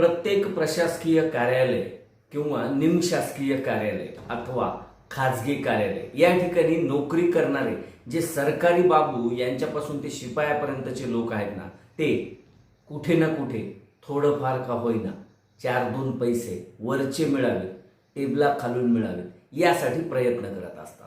प्रत्येक प्रशासकीय कार्यालय किंवा निमशासकीय कार्यालय अथवा खाजगी कार्यालय या ठिकाणी नोकरी करणारे जे सरकारी बाबू यांच्यापासून ते शिपायापर्यंतचे लोक आहेत ना ते कुठे ना कुठे थोडंफार का होईना चार दोन पैसे वरचे मिळावे टेबला खालून मिळावे यासाठी प्रयत्न करत असतात.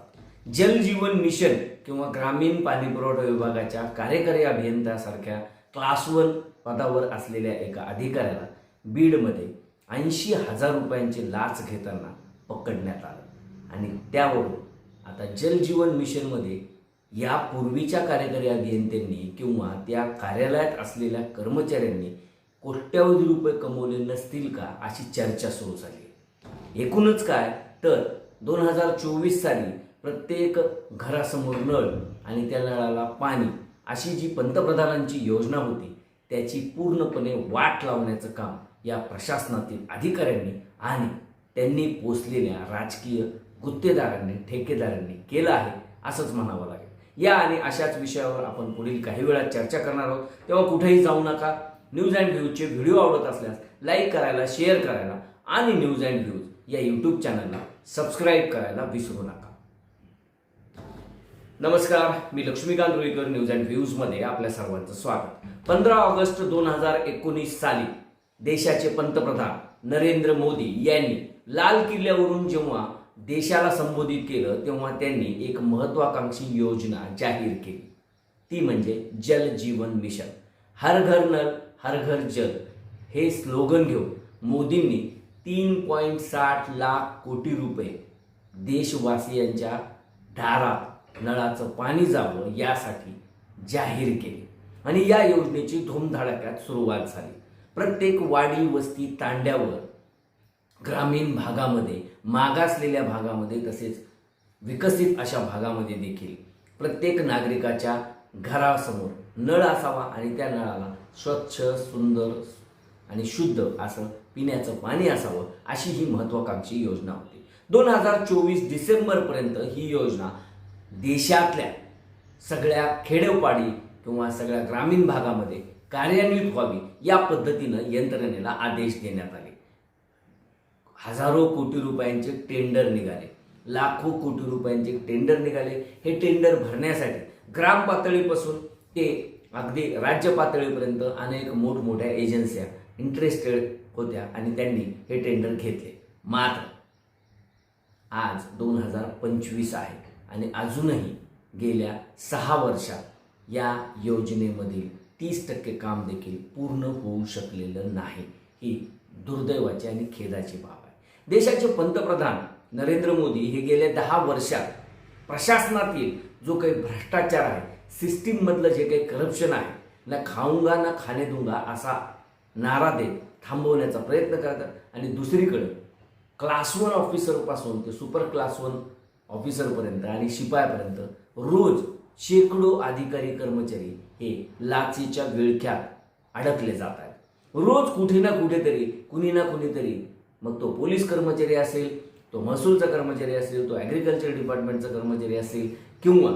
जल जीवन मिशन किंवा ग्रामीण पाणीपुरवठा विभागाच्या कार्यकारी अभियंत्यासारख्या क्लास वन पदावर असलेल्या एका अधिकाऱ्याला बीडमध्ये ऐंशी हजार रुपयांची लाच घेताना पकडण्यात आलं. आणि त्यावरून आता जलजीवन मिशनमध्ये या पूर्वीच्या कार्यकारी अभियंत्यांनी किंवा त्या कार्यालयात असलेल्या कर्मचाऱ्यांनी कोट्यावधी रुपये कमवले नसतील का अशी चर्चा सुरू झाली. एकूणच काय? तर दोन हजार चोवीस साली प्रत्येक घरासमोर नळ आणि त्या नळाला पाणी अशी जी पंतप्रधानांची योजना होती त्याची पूर्णपणे वाट लावण्याचं काम या प्रशासनातील अधिकाऱ्यांनी आणि त्यांनी पोचलेल्या राजकीय गुत्तेदारांनी ठेकेदारांनी केलं आहे असंच म्हणावं लागेल. या आणि अशाच विषयावर आपण पुढील काही वेळात चर्चा करणार आहोत. तेव्हा कुठेही जाऊ नका. न्यूज अँड व्ह्यूजचे व्हिडिओ आवडत असल्यास लाईक करायला शेअर करायला आणि न्यूज अँड व्ह्यूज या यूट्यूब चॅनलला सबस्क्राईब करायला विसरू नका. नमस्कार मी लक्ष्मीकांत रुईकर न्यूज अँड व्ह्यूजमध्ये आपल्या सर्वांचं स्वागत. पंधरा ऑगस्ट दोन हजार एकोणीस साली देशाचे पंतप्रधान नरेंद्र मोदी यांनी लाल किल्ल्यावरून जेव्हा देशाला संबोधित केलं तेव्हा त्यांनी एक महत्वाकांक्षी योजना जाहीर केली. ती म्हणजे जल जीवन मिशन. हर घर नल हर घर जल. हे स्लोगन घेऊन मोदींनी तीन पॉईंट साठ लाख कोटी रुपये देशवासियांच्या दारात नळाचं पाणी जावं यासाठी जाहीर केले. आणि या योजनेची धूमधडाक्यात सुरुवात झाली. प्रत्येक वाडी वस्ती तांड्यावर ग्रामीण भागामध्ये मागासलेल्या भागामध्ये तसेच विकसित अशा भागामध्ये देखील प्रत्येक नागरिकाच्या घरासमोर नळ असावा आणि त्या नळाला स्वच्छ सुंदर आणि शुद्ध असं पिण्याचं पाणी असावं अशी ही महत्वाकांक्षी योजना होती. दोन हजार चोवीस डिसेंबरपर्यंत ही योजना देशातल्या सगळ्या खेडेपाडी किंवा सगळ्या ग्रामीण भागामध्ये कार्यान्वित व्हावी या पद्धतीनं यंत्रणेला आदेश देण्यात आले. हजारो कोटी रुपयांचे टेंडर निघाले. लाखो कोटी रुपयांचे टेंडर निघाले. हे टेंडर भरण्यासाठी ग्राम पातळीपासून ते अगदी राज्य पातळीपर्यंत अनेक मोठमोठ्या एजन्स्या इंटरेस्टेड होत्या आणि त्यांनी हे टेंडर घेतले. मात्र आज दोन हजार पंचवीस आहे आणि अजूनही गेल्या सहा वर्षात या योजनेमधील तीस टक्के काम देखील पूर्ण होऊ शकलेलं नाही. ही दुर्दैवाची आणि खेदाची बाब आहे. देशाचे पंतप्रधान नरेंद्र मोदी हे गेल्या दहा वर्षात प्रशासनातील जो काही भ्रष्टाचार आहे सिस्टीममधलं जे काही करप्शन आहे ना खाऊंगा ना खाणे दूंगा असा नारा देत थांबवण्याचा प्रयत्न करतात. आणि दुसरीकडे क्लास वन ऑफिसरपासून ते सुपर क्लास वन ऑफिसरपर्यंत आणि शिपायापर्यंत रोज शेकडो अधिकारी कर्मचारी हे लाचीच्या विळख्यात अडकले जात आहेत. रोज कुठे ना कुठेतरी कुणी ना कुणीतरी मग तो पोलीस कर्मचारी असेल तो महसूलचा कर्मचारी असेल तो ॲग्रिकल्चर डिपार्टमेंटचा कर्मचारी असेल किंवा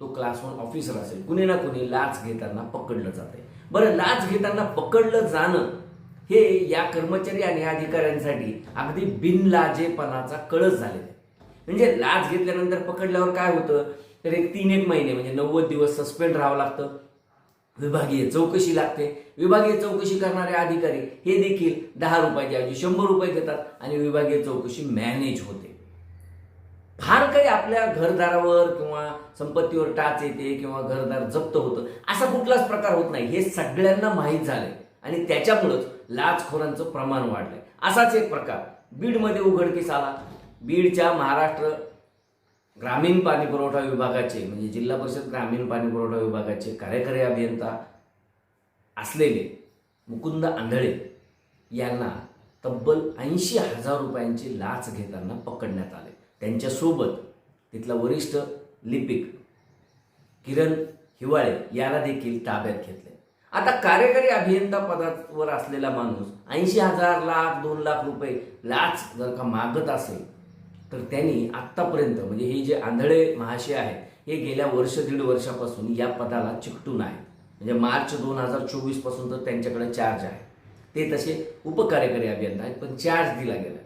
तो क्लास वन ऑफिसर असेल कुणी ना कुणी लाच घेताना पकडलं जाते बरं लाच घेताना पकडलं जाणं हे या कर्मचारी आणि अधिकाऱ्यांसाठी अगदी बिनलाजेपणाचा कळस झालेला आहे. म्हणजे लाच घेतल्यानंतर पकडल्यावर काय होतं? तर एक तीन एक महिने म्हणजे नव्वद दिवस सस्पेंड राहावं लागतं. विभागीय चौकशी लागते. विभागीय चौकशी करणारे अधिकारी हे देखील दहा रुपयाच्या ऐवजी शंभर रुपये घेतात आणि विभागीय चौकशी मॅनेज होते. फार काही आपल्या घरदारावर किंवा संपत्तीवर टाच येते किंवा घरदार जप्त होतं. असा कुठलाच प्रकार होत नाही. हे सगळ्यांना माहीत झालंय. आणि त्याच्यामुळंच लाचखोरांचं प्रमाण वाढलंय. असाच एक प्रकार. बीडमध्ये उघडकीस आला. बीडच्या महाराष्ट्र ग्रामीण पाणी पुरवठा विभागाचे म्हणजे जिल्हा परिषद ग्रामीण पाणी पुरवठा विभागाचे कार्यकारी अभियंता असलेले मुकुंद आंधळे यांना तब्बल ऐंशी हजार रुपयांची लाच घेताना पकडण्यात आले. त्यांच्यासोबत तिथला वरिष्ठ लिपिक किरण हिवाळे याला देखील ताब्यात घेतले. आता कार्यकारी अभियंता पदावर असलेला माणूस ऐंशी हजार लाख दोन लाख रुपये लाच जर का मागत असेल तर त्यांनी आत्तापर्यंत म्हणजे हे जे आंधळे महाशय आहेत हे गेल्या वर्ष दीड वर्षापासून या पदाला चिकटून आहेत. म्हणजे मार्च दोन हजार चोवीसपासून तर त्यांच्याकडे चार्ज आहे. ते तसे उपकार्यकारी अभियंता आहेत पण चार्ज दिला गेला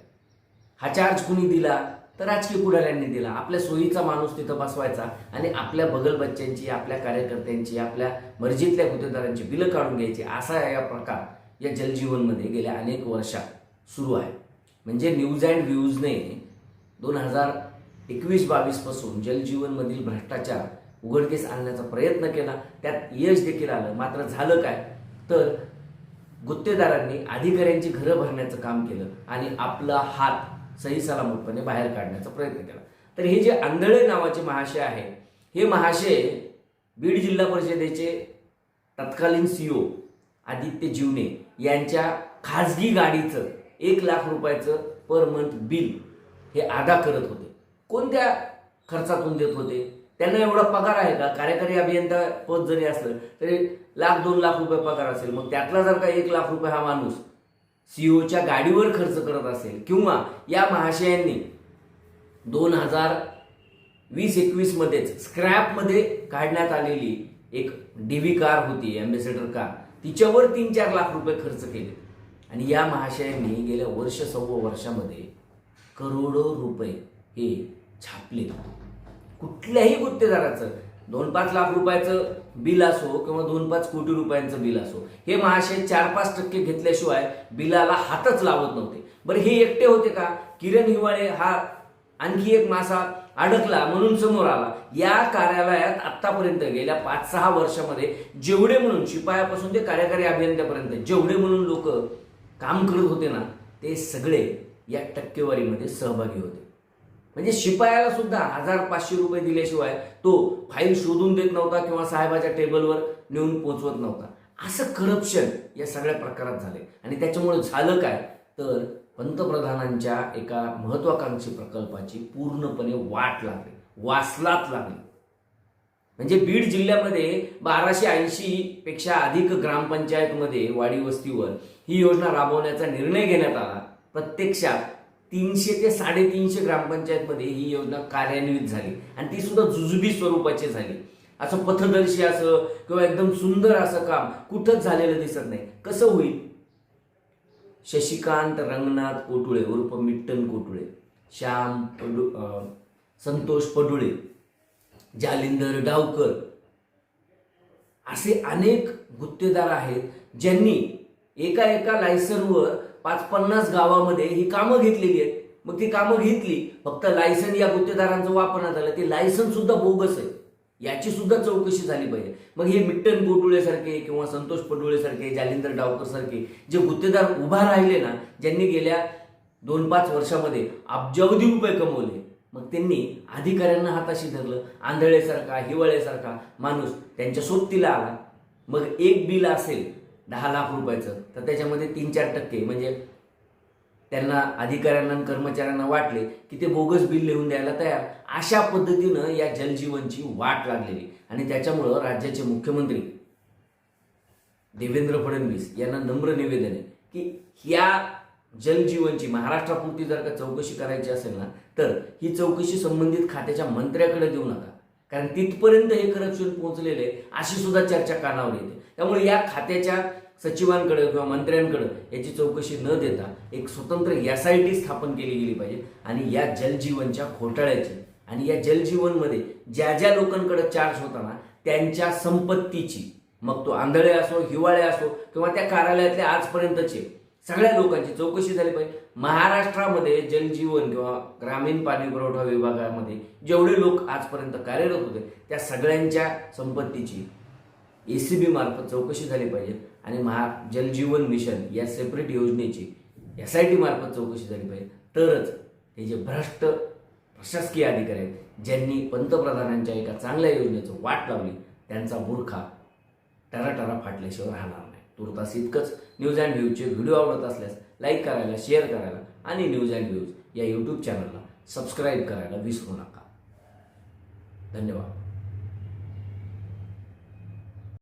हा चार्ज कुणी दिला? तर राजकीय पुढाऱ्यांनी दिला. आपल्या सोयीचा माणूस तिथं बसवायचा आणि आपल्या बगल बच्च्यांची आपल्या कार्यकर्त्यांची आपल्या मर्जीतल्या गुत्तेदारांची बिलं काढून घ्यायची. असा या प्रकार या जलजीवनमध्ये गेल्या अनेक वर्षात सुरू आहे. म्हणजे न्यूज अँड व्ह्यूजने दोन हजार एकवीस बावीसपासून जलजीवनमधील भ्रष्टाचार उघडकीस आणण्याचा प्रयत्न केला. त्यात यश देखील आलं. मात्र झालं काय? तर गुत्तेदारांनी अधिकाऱ्यांची घरं भरण्याचं काम केलं आणि आपला हात सही सलामतपणे बाहेर काढण्याचा प्रयत्न केला. तर हे जे आंधळे नावाचे महाशय आहे हे महाशय बीड जिल्हा परिषदेचे तत्कालीन सीओ आदित्य जीवने यांच्या खाजगी गाडीचं एक लाख रुपयाचं पर मंथ बिल हे अदा करत होते. कोणत्या खर्चातून देत होते? त्यांना एवढा पगार आहे का? कार्यकारी अभियंता पद जरी असलं तरी लाख दोन लाख रुपये पगार असेल. मग त्यातला जर का एक लाख रुपये हा माणूस सीओच्या गाडीवर खर्च करत असेल किंवा या महाशयांनी दोन हजार वीस एकवीसमध्येच स्क्रॅपमध्ये काढण्यात आलेली एक डीव्ही कार होती अँबेसेडर कार. तिच्यावर तीन चार लाख रुपये खर्च केले. आणि या महाशयांनी गेल्या वर्ष सव्वा वर्षामध्ये करोडो रुपये हे छापले कुठल्याही गुत्तेदाराचं दोन पाच लाख रुपयाचं बिल असो किंवा दोन पाच कोटी रुपयांचं बिल असो हे महाशय चार पाच टक्के घेतल्याशिवाय बिलाला हातच लावत नव्हते. बरं हे एकटे होते का? किरण हिवाळे हा आणखी एक मासा अडकला म्हणून समोर आला. या कार्यालयात आत्तापर्यंत गेल्या पाच सहा वर्षामध्ये जेवढे म्हणून शिपायापासून ते कार्यकारी अभियंत्यापर्यंत जेवढे म्हणून लोक काम करत होते ना ते सगळे या टक्केवारीमध्ये सहभागी होते. म्हणजे शिपायाला सुद्धा हजार पाचशे रुपये दिल्याशिवाय तो फाईल शोधून देत नव्हता किंवा साहेबाच्या टेबलवर नेऊन पोचवत नव्हता. असं करप्शन या सगळ्या प्रकारात झाले. आणि त्याच्यामुळे झालं काय? तर पंतप्रधानांच्या एका महत्वाकांक्षी प्रकल्पाची पूर्णपणे वाट लागली. वासलात लागली. म्हणजे बीड जिल्ह्यामध्ये बाराशे ऐंशी पेक्षा अधिक ग्रामपंचायतमध्ये वाडी वस्तीवर ही योजना राबवण्याचा निर्णय घेण्यात आला. प्रत्यक्षात तीनशे ते साडेतीनशे ग्रामपंचायतमध्ये ही योजना कार्यान्वित झाली. आणि ती सुद्धा जुजुबी स्वरूपाची झाली. असं पथदर्शी असं किंवा एकदम सुंदर असं काम कुठंच झालेलं दिसत नाही. कसं होईल? शशिकांत रंगनाथ कोटुळे उर्फ मिट्टन कोटुळे श्याम पडु अं, संतोष पडुळे जालिंदर डावकर असे अनेक गुत्तेदार आहेत ज्यांनी एका एका लायसनवर पाच पन्नास गावामध्ये ही कामं घेतलेली आहेत. मग ती कामं घेतली फक्त लायसन या गुत्तेदारांचं वापरण्यात आलं. ते लायसन सुद्धा बोगस आहे. याची सुद्धा चौकशी झाली पाहिजे. मग हे मिट्टन गोटुळेसारखे किंवा संतोष पडुळेसारखे जालिंदर डावकर सारखे जे गुत्तेदार उभा राहिले ना ज्यांनी गेल्या दोन पाच वर्षामध्ये अब्जावधी रुपये कमवले. मग त्यांनी अधिकाऱ्यांना हाताशी धरलं. आंधळेसारखा हिवाळेसारखा माणूस त्यांच्या सोबतीला आला. मग एक बिल असेल दहा लाख रुपयाचं. तर त्याच्यामध्ये तीन चार टक्के म्हणजे त्यांना अधिकाऱ्यांना आणि कर्मचाऱ्यांना वाटले की ते बोगस बिल लिहून द्यायला तयार. अशा पद्धतीनं या जलजीवनची वाट लागलेली. आणि त्याच्यामुळं राज्याचे मुख्यमंत्री देवेंद्र फडणवीस यांना नम्र निवेदन आहे की या जलजीवनची महाराष्ट्रापुरती जर का चौकशी करायची असेल ना तर ही चौकशी संबंधित खात्याच्या मंत्र्याकडे देऊ नका. कारण तिथपर्यंत हे करप्शन पोहोचलेले अशी सुद्धा चर्चा कानावर येते. त्यामुळे या खात्याच्या सचिवांकडे किंवा मंत्र्यांकडे याची चौकशी न देता एक स्वतंत्र एस आय टी स्थापन केली गेली पाहिजे. आणि या जलजीवनच्या घोटाळ्याची आणि या जलजीवनमध्ये ज्या ज्या लोकांकडे चार्ज होता ना त्यांच्या संपत्तीची मग तो आंधळे असो हिवाळे असो किंवा त्या कार्यालयातले आजपर्यंतचे सगळ्या लोकांची चौकशी झाली पाहिजे. महाराष्ट्रामध्ये जलजीवन किंवा ग्रामीण पाणी पुरवठा विभागामध्ये जेवढे लोक आजपर्यंत कार्यरत होते त्या सगळ्यांच्या संपत्तीची ए सी बी मार्फत चौकशी झाली पाहिजे आणि महा जलजीवन मिशन या सेपरेट योजनेची एस आय टी मार्फत चौकशी झाली पाहिजे. तरच हे जे भ्रष्ट प्रशासकीय अधिकारी आहेत ज्यांनी पंतप्रधानांच्या एका चांगल्या योजनेचं वाट लावली त्यांचा बुरखा टराटरा फाटल्याशिवाय राहणार नाही. तुर्तास इतकंच न्यूज अँड व्ह्यूजचे व्हिडिओ आवडत असल्यास लाईक करायला शेअर करायला आणि न्यूज अँड व्ह्यूज या यूट्यूब चॅनलला सबस्क्राईब करायला विसरू नका. धन्यवाद.